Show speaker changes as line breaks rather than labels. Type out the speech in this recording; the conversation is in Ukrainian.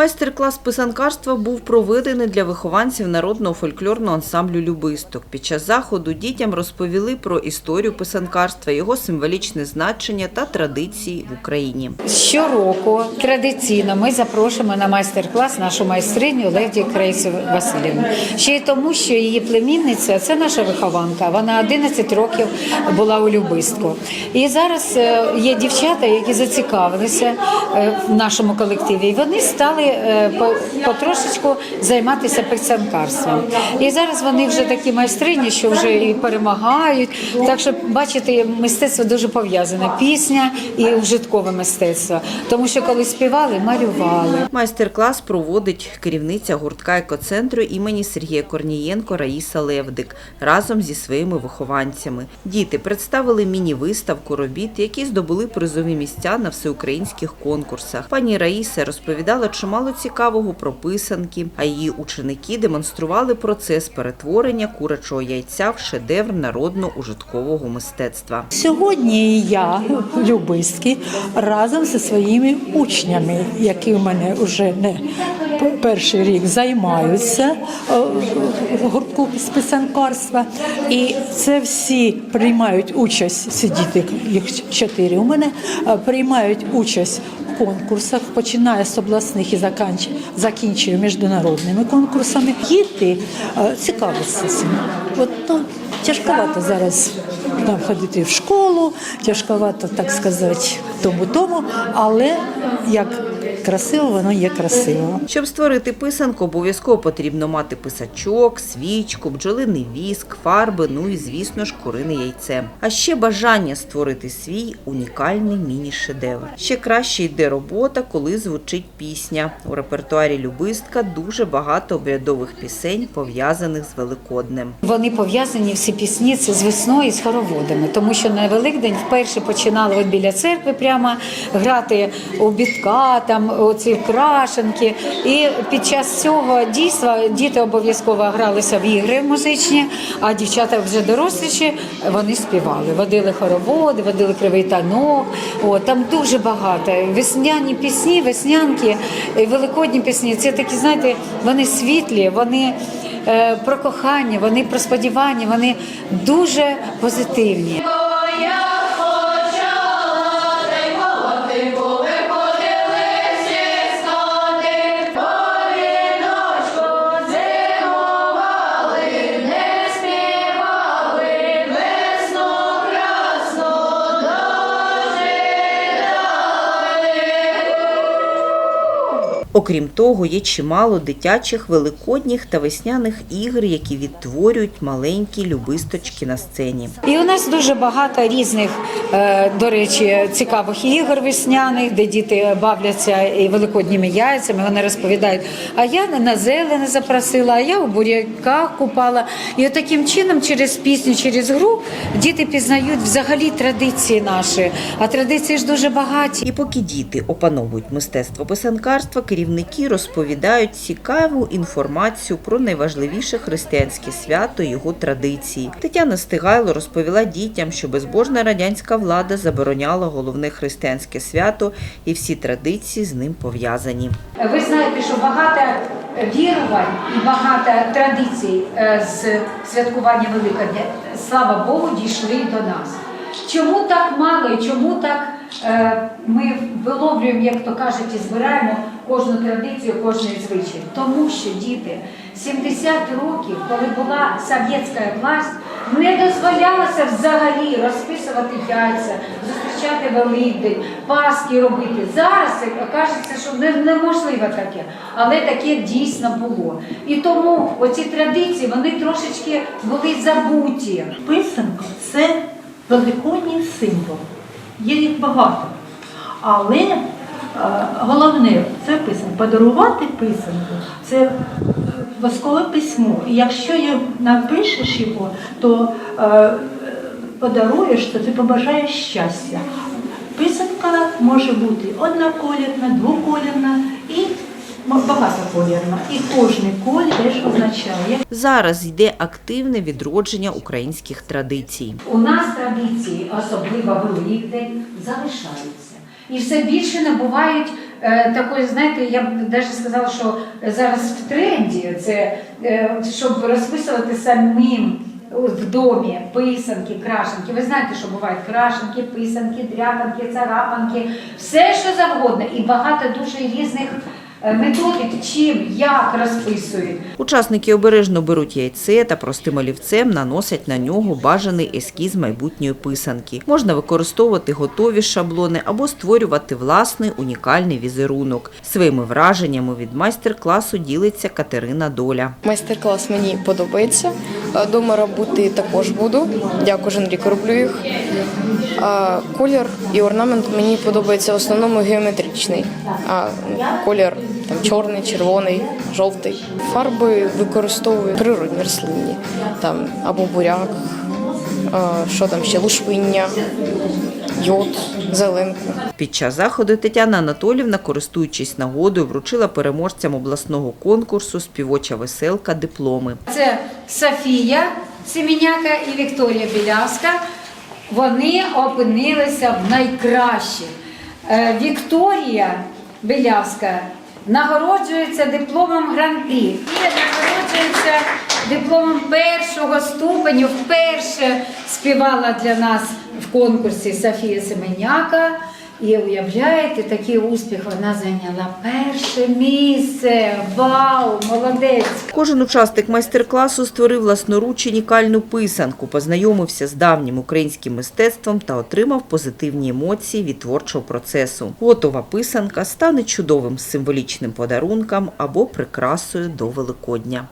Майстер-клас писанкарства був проведений для вихованців народного фольклорного ансамблю Любисток. Під час заходу дітям розповіли про історію писанкарства, його символічне значення та традиції в Україні.
Щороку традиційно ми запрошуємо на майстер-клас нашу майстриню Леді Крейсу Васильівну. Ще й тому, що її племінниця це наша вихованка. Вона 11 років була у Любистку. І зараз е, є дівчата, які зацікавилися е, в нашому колективі. І вони стали е, по- потрошечку займатися писанкарством. І зараз вони вже такі майстрині, що вже і перемагають. Так що бачите, мистецтво дуже пов'язане. Пісня і ужиткове мистецтво. Тому що коли співали, малювали.
Майстер-клас проводить керівниця гуртка екоцентру імені Сергія Корнієнко Раїса Левдик разом зі своїми вихованцями. Діти представили міні-виставку робіт, які здобули призові місця на всеукраїнських конкурсах. Пані Раїса розповідала чимало цікавого про писанки, а її ученики демонстрували процес перетворення курячого яйця в шедевр народно-ужиткового мистецтва.
Сьогодні я в Любиській разом зі своїми учнями, які в мене вже не перший рік займаються е, в гуртку з писанкарства. І це всі приймають участь, ці діти, їх чотири у мене, е, приймають участь конкурсах, починає з обласних і закінчує міжнародними конкурсами. Діти е, цікавляться цим. От то тяжковато зараз нам ходити в школу, тяжковато, так сказати, тому тому, але як красиво, воно є красиво.
Щоб створити писанку, обов'язково потрібно мати писачок, свічку, бджолиний віск, фарби, ну і, звісно ж, курине яйце. А ще бажання створити свій унікальний міні-шедевр. Ще краще йде робота, коли звучить пісня. У репертуарі Любистка дуже багато обрядових пісень, пов'язаних з Великоднем.
Вони пов'язані всі пісні це з весною і з хороводами, тому що на Великдень вперше починали от біля церкви прямо грати у бітка, оці крашенки. І під час цього дійства діти обов'язково гралися в ігри музичні, а дівчата вже доросліші вони співали. Водили хороводи, водили кривий танок. О, там дуже багато. Весняні пісні, веснянки, великодні пісні. Це такі, знаєте, вони світлі, вони е, про кохання, вони про сподівання, вони дуже позитивні.
Окрім того, є чимало дитячих, великодніх та весняних ігр, які відтворюють маленькі любисточки на сцені.
І у нас дуже багато різних, е, до речі, цікавих ігор весняних, де діти бавляться і великодніми яйцями. Вони розповідають, а я на зелене запросила, а я у буряках купала. І от таким чином, через пісню, через гру, діти пізнають взагалі традиції наші. А традиції ж дуже багаті.
І поки діти опановують мистецтво писанкарства, керівники розповідають цікаву інформацію про найважливіше християнське свято, його традиції. Тетяна Стигайло розповіла дітям, що безбожна радянська влада забороняла головне християнське свято, і всі традиції з ним пов'язані.
Ви знаєте, що багато вірувань і багато традицій е, з святкування Великодня, слава Богу, дійшли до нас. Чому так мало і чому так е, ми виловлюємо, як то кажуть, і збираємо кожну традицію, кожний звичай? Тому що діти 70 років, коли була совєтська власть, не дозволялося взагалі розписувати яйця, зустрічати Великдень, Пасхи робити. Зараз кажеться, що не- неможливо таке, але таке дійсно було. І тому оці традиції вони трошечки були забуті.
Писанка це великодній символ. Є їх багато. Але головне це писанка. Подарувати писанку це е, воскове письмо. І якщо напишеш його, то е, подаруєш, то ти побажаєш щастя. Писанка може бути одноколірна, двоколірна і багатоколірна. І кожний колір теж означає.
Зараз йде активне відродження українських традицій.
У нас традиції, особливо Великдень, залишаються. І все більше набувають е, такої, знаєте, я б навіть сказала, що зараз в тренді це е, щоб розписувати самим в домі писанки, крашенки. Ви знаєте, що бувають крашенки, писанки, дряпанки, царапанки, все що завгодно, і багато дуже різних е, методик, чим, як розписують.
Учасники обережно беруть яйце та простим олівцем наносять на нього бажаний ескіз майбутньої писанки. Можна використовувати готові шаблони або створювати власний унікальний візерунок. Своїми враженнями від майстер-класу ділиться Катерина Доля.
Майстер-клас мені подобається. Е, Дома робити також буду. Я кожен рік роблю їх. А Колір і орнамент мені подобається в основному геометричний. А колір там чорний, червоний, жовтий. Фарби використовую природні рослинні. Там або буряк, а, що там ще лушпиння, йод, зеленку.
Під час заходу Тетяна Анатолівна, користуючись нагодою, вручила переможцям обласного конкурсу співоча веселка дипломи.
Це Софія Семеняка і Вікторія Білявська. Вони опинилися в найкращих. Е, Вікторія Білявська нагороджується дипломом гран-прі і нагороджується дипломом першого ступеню. Вперше співала для нас в конкурсі Софія Семеняка. І уявляєте, такий успіх вона зайняла перше місце. Вау, молодець!
Кожен учасник майстер-класу створив власноруч унікальну писанку, познайомився з давнім українським мистецтвом та отримав позитивні емоції від творчого процесу. Готова писанка стане чудовим символічним подарунком або прикрасою до Великодня.